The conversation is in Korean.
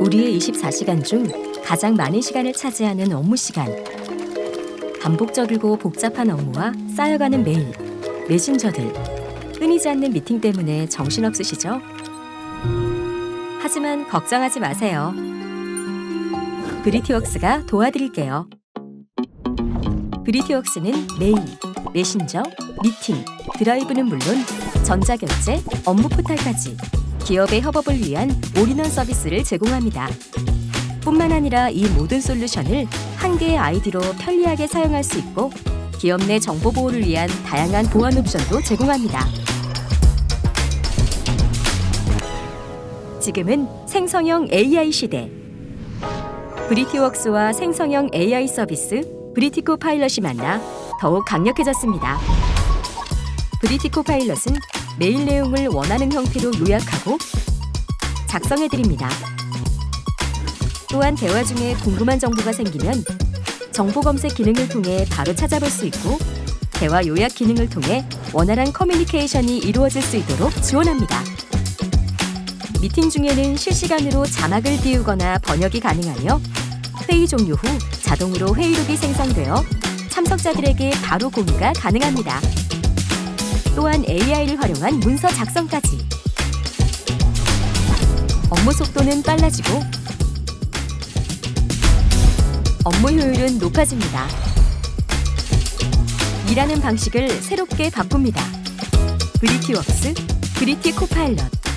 우리의 24시간 중 가장 많은 시간을 차지하는 업무 시간. 반복적이고 복잡한 업무와 쌓여가는 메일, 메신저들, 끊이지 않는 미팅 때문에 정신없으시죠? 하지만 걱정하지 마세요. 브리티웍스가 도와드릴게요. 브리티웍스는 메일, 메신저, 미팅, 드라이브는 물론 전자결제, 업무 포탈까지 기업의 협업을 위한 올인원 서비스를 제공합니다. 뿐만 아니라 이 모든 솔루션을 한 개의 아이디로 편리하게 사용할 수 있고 기업 내 정보 보호를 위한 다양한 보안 옵션도 제공합니다. 지금은 생성형 AI 시대. 브리티웍스와 생성형 AI 서비스 브리티코 파일럿이 만나 더욱 강력해졌습니다. 브리티코 파일럿은 메일 내용을 원하는 형태로 요약하고 작성해 드립니다. 또한 대화 중에 궁금한 정보가 생기면 정보 검색 기능을 통해 바로 찾아볼 수 있고 대화 요약 기능을 통해 원활한 커뮤니케이션이 이루어질 수 있도록 지원합니다. 미팅 중에는 실시간으로 자막을 띄우거나 번역이 가능하며 회의 종료 후 자동으로 회의록이 생성되어 참석자들에게 바로 공유가 가능합니다. 또한 AI를 활용한 문서 작성까지. 업무 속도는 빨라지고 업무 효율은 높아집니다. 일하는 방식을 새롭게 바꿉니다. 브리티웍스 브리티 코파일럿